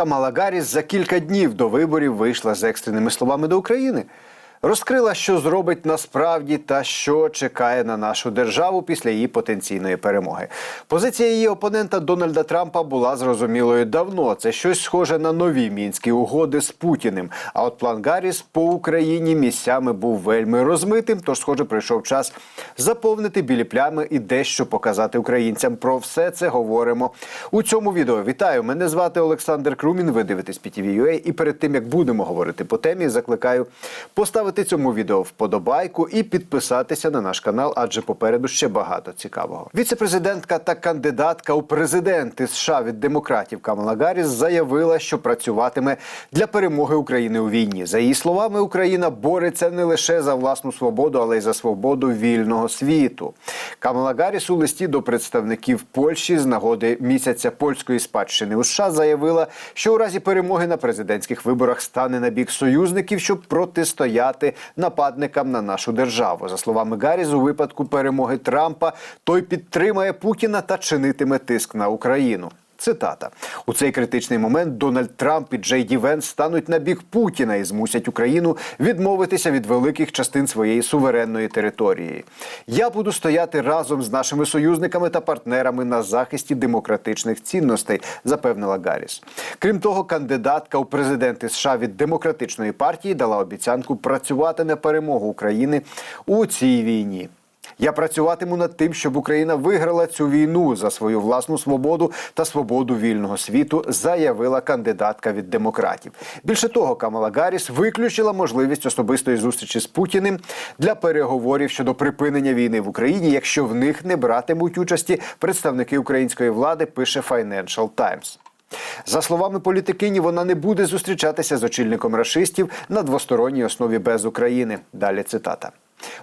Камала Гарріс за кілька днів до виборів вийшла з екстреними словами до України. Розкрила, що зробить насправді та що чекає на нашу державу після її потенційної перемоги. Позиція її опонента Дональда Трампа була зрозумілою давно. Це щось схоже на нові мінські угоди з Путіним. А от план Гарріс по Україні місцями був вельми розмитим. Тож, схоже, прийшов час заповнити білі плями і дещо показати українцям. Про все це говоримо у цьому відео. Вітаю! Мене звати Олександр Крумін. Ви дивитесь PTV.ua. І перед тим як будемо говорити по темі, закликаю поставити цьому відео вподобайку і підписатися на наш канал, адже попереду ще багато цікавого. Віце-президентка та кандидатка у президенти США від демократів Камала Гарріс заявила, що працюватиме для перемоги України у війні. За її словами, Україна бореться не лише за власну свободу, але й за свободу вільного світу. Камала Гарріс у листі до представників Польщі з нагоди місяця польської спадщини у США заявила, що у разі перемоги на президентських виборах стане на бік союзників, щоб протистояти нападникам на нашу державу. За словами Гарріс, у випадку перемоги Трампа той підтримає Путіна та чинитиме тиск на Україну. Цитата у цей критичний момент Дональд Трамп і Джей Ді Венс стануть на бік Путіна і змусять Україну відмовитися від великих частин своєї суверенної території. Я буду стояти разом з нашими союзниками та партнерами на захисті демократичних цінностей, запевнила Гарріс. Крім того, кандидатка у президенти США від демократичної партії дала обіцянку працювати на перемогу України у цій війні. Я працюватиму над тим, щоб Україна виграла цю війну за свою власну свободу та свободу вільного світу, заявила кандидатка від демократів. Більше того, Камала Гарріс виключила можливість особистої зустрічі з Путіним для переговорів щодо припинення війни в Україні, якщо в них не братимуть участі представники української влади. Пише Financial Times. За словами політикині, вона не буде зустрічатися з очільником рашистів на двосторонній основі без України. Далі цитата.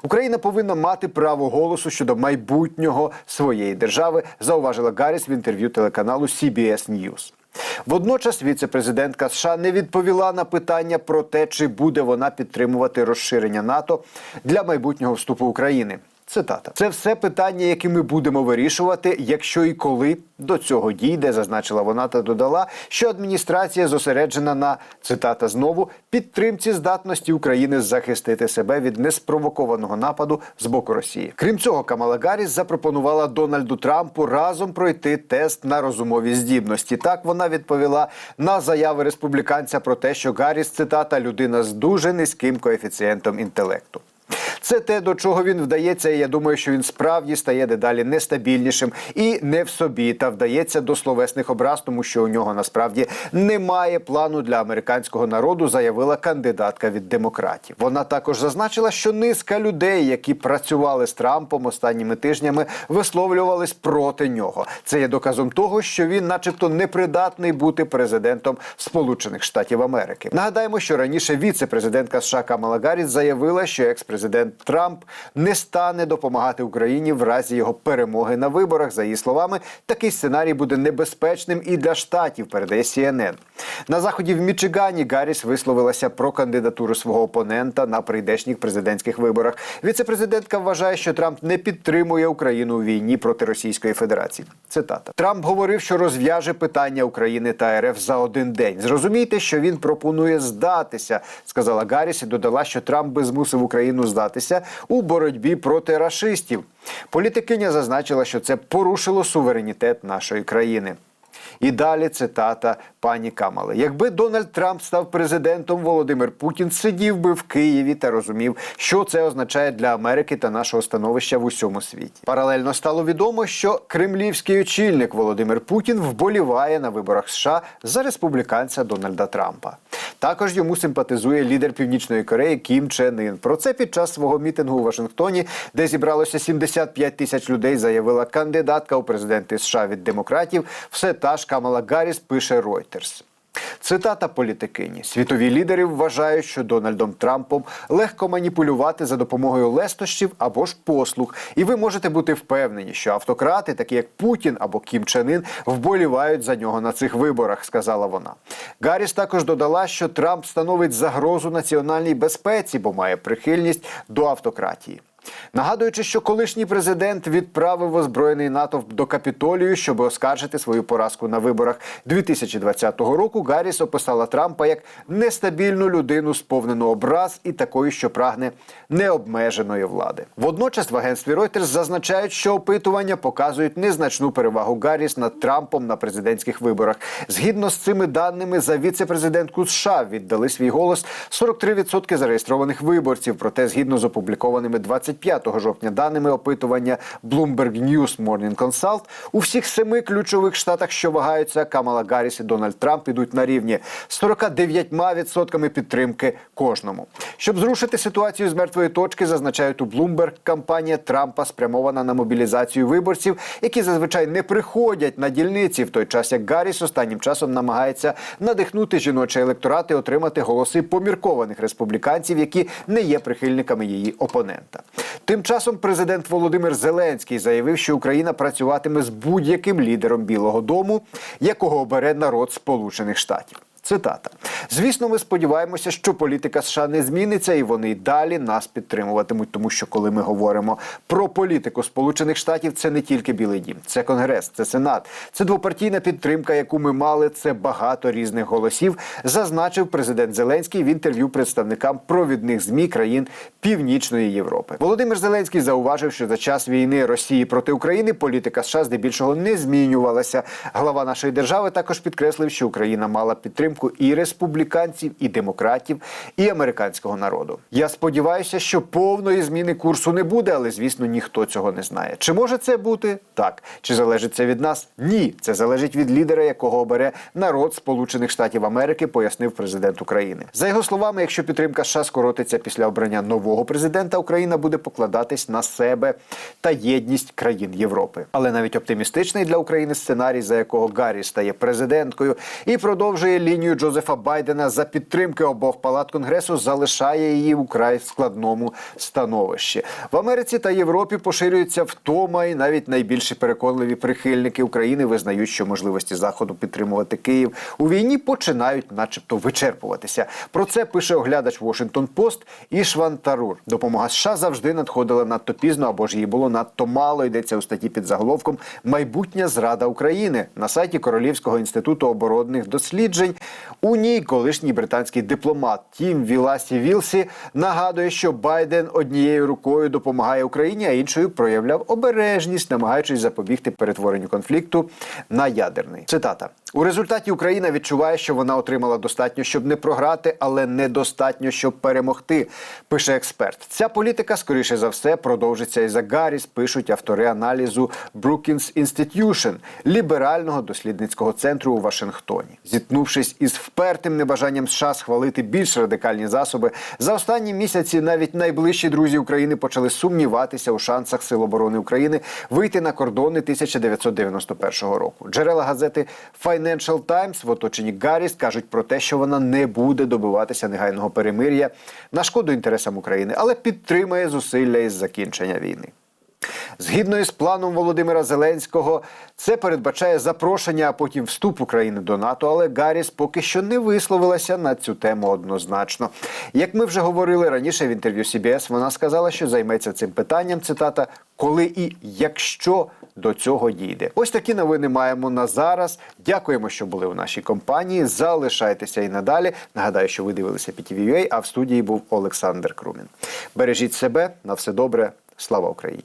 Україна повинна мати право голосу щодо майбутнього своєї держави, зауважила Гарріс в інтерв'ю телеканалу CBS News. Водночас віце-президентка США не відповіла на питання про те, чи буде вона підтримувати розширення НАТО для майбутнього вступу України. Цитата: це все питання, які ми будемо вирішувати, якщо і коли до цього дійде, зазначила вона та додала, що адміністрація зосереджена на цитата знову підтримці здатності України захистити себе від неспровокованого нападу з боку Росії. Крім цього, Камала Гарріс запропонувала Дональду Трампу разом пройти тест на розумові здібності. Так вона відповіла на заяви республіканця про те, що Гарріс цитата людина з дуже низьким коефіцієнтом інтелекту. Це те, до чого він вдається, і я думаю, що він справді стає дедалі нестабільнішим і не в собі, та вдається до словесних образ, тому що у нього насправді немає плану для американського народу, заявила кандидатка від демократів. Вона також зазначила, що низка людей, які працювали з Трампом останніми тижнями, висловлювались проти нього. Це є доказом того, що він, начебто, непридатний бути президентом Сполучених Штатів Америки. Нагадаємо, що раніше віце-президентка США Камала Гарріс заявила, що екс-президент Трамп не стане допомагати Україні в разі його перемоги на виборах. За її словами, такий сценарій буде небезпечним і для штатів. Передає CNN. На заході в Мічигані Гарріс висловилася про кандидатуру свого опонента на прийдешніх президентських виборах. Віце-президентка вважає, що Трамп не підтримує Україну у війні проти Російської Федерації. Цитата Трамп говорив, що розв'яже питання України та РФ за один день. Зрозумійте, що він пропонує здатися, сказала Гарріс і додала, що Трамп би змусив Україну здатися у боротьбі проти рашистів. Політикиня зазначила, що це порушило суверенітет нашої країни. І далі цитата пані Камали: якби Дональд Трамп став президентом, Володимир Путін сидів би в Києві та розумів, що це означає для Америки та нашого становища в усьому світі. Паралельно стало відомо, що кремлівський очільник Володимир Путін вболіває на виборах США за республіканця Дональда Трампа. Також йому симпатизує лідер Північної Кореї Кім Чен Ін. Про це під час свого мітингу у Вашингтоні, де зібралося 75 тисяч людей, заявила кандидатка у президенти США від демократів. Все та ж Камала Гарріс, пише Reuters. Цитата політикині: світові лідери вважають, що Дональдом Трампом легко маніпулювати за допомогою лестощів або ж послуг, і ви можете бути впевнені, що автократи, такі як Путін або Кім Чен Ін, вболівають за нього на цих виборах, сказала вона. Гарріс також додала, що Трамп становить загрозу національній безпеці, бо має прихильність до автократії. Нагадуючи, що колишній президент відправив озброєний натовп до Капітолію, щоб оскаржити свою поразку на виборах 2020 року. Гарріс описала Трампа як нестабільну людину, сповнену образ і такою, що прагне необмеженої влади. Водночас в агентстві Reuters зазначають, що опитування показують незначну перевагу Гарріс над Трампом на президентських виборах. Згідно з цими даними, за віце-президентку США віддали свій голос 43% зареєстрованих виборців. Проте, згідно з опублікованими 25 жовтня даними опитування Bloomberg News Morning Consult, у всіх семи ключових штатах, що вагаються, Камала Гарріс і Дональд Трамп ідуть на рівні з 49% підтримки кожному. Щоб зрушити ситуацію з мертвої точки, зазначають у Bloomberg, кампанія Трампа спрямована на мобілізацію виборців, які зазвичай не приходять на дільниці, в той час як Гарріс останнім часом намагається надихнути жіночий електорат і отримати голоси поміркованих республіканців, які не є прихильниками її опонента. Тим часом президент Володимир Зеленський заявив, що Україна працюватиме з будь-яким лідером Білого Дому, якого обере народ Сполучених Штатів. Цитата: звісно, ми сподіваємося, що політика США не зміниться, і вони й далі нас підтримуватимуть. Тому що коли ми говоримо про політику Сполучених Штатів, це не тільки Білий Дім, це Конгрес, це Сенат, це двопартійна підтримка, яку ми мали. Це багато різних голосів. Зазначив президент Зеленський в інтерв'ю представникам провідних змі країн Північної Європи. Володимир Зеленський зауважив, що за час війни Росії проти України політика США здебільшого не змінювалася. Глава нашої держави також підкреслив, що Україна мала підтримку і республіканців, і демократів, і американського народу. Я сподіваюся, що повної зміни курсу не буде, але звісно ніхто цього не знає. Чи може це бути так? Чи залежить це від нас? Ні, це залежить від лідера, якого обере народ Сполучених Штатів Америки, пояснив президент України. За його словами, якщо підтримка США скоротиться після обрання нового президента, Україна буде покладатись на себе та єдність країн Європи. Але навіть оптимістичний для України сценарій, за якого Гаррі стає президенткою і продовжує лінію Джозефа Байдена за підтримки обох палат конгресу, залишає її у край складному становищі. В Америці та Європі поширюється втома, і навіть найбільші переконливі прихильники України визнають, що можливості заходу підтримувати Київ у війні починають, начебто, вичерпуватися. Про це пише оглядач Washington Post Ішван Тарур. Допомога США завжди надходила надто пізно або ж її було надто мало. Йдеться у статті під заголовком Майбутня зрада України на сайті Королівського інституту оборонних досліджень. У ній колишній британський дипломат Тім Віласі Вілсі нагадує, що Байден однією рукою допомагає Україні, а іншою проявляв обережність, намагаючись запобігти перетворенню конфлікту на ядерний. Цитата у результаті Україна відчуває, що вона отримала достатньо, щоб не програти, але недостатньо, щоб перемогти. Пише експерт. Ця політика, скоріше за все, продовжиться і за Гарріс, пишуть автори аналізу Brookings Institution, ліберального дослідницького центру у Вашингтоні. Зіткнувшись із впертим небажанням США схвалити більш радикальні засоби, за останні місяці навіть найближчі друзі України почали сумніватися у шансах Сил оборони України вийти на кордони 1991 року. Джерела газети Financial Times в оточенні Гарріс кажуть про те, що вона не буде добиватися негайного перемир'я на шкоду інтересам України, але підтримає зусилля із закінчення війни. Згідно із планом Володимира Зеленського, це передбачає запрошення, а потім вступ України до НАТО. Але Гарріс поки що не висловилася на цю тему однозначно. Як ми вже говорили раніше в інтерв'ю CBS, вона сказала, що займеться цим питанням. Цитата, коли і якщо до цього дійде. Ось такі новини маємо на зараз. Дякуємо, що були у нашій компанії. Залишайтеся і надалі. Нагадаю, що ви дивилися PTV.ua, а в студії був Олександр Крумін. Бережіть себе на все добре. Слава Україні!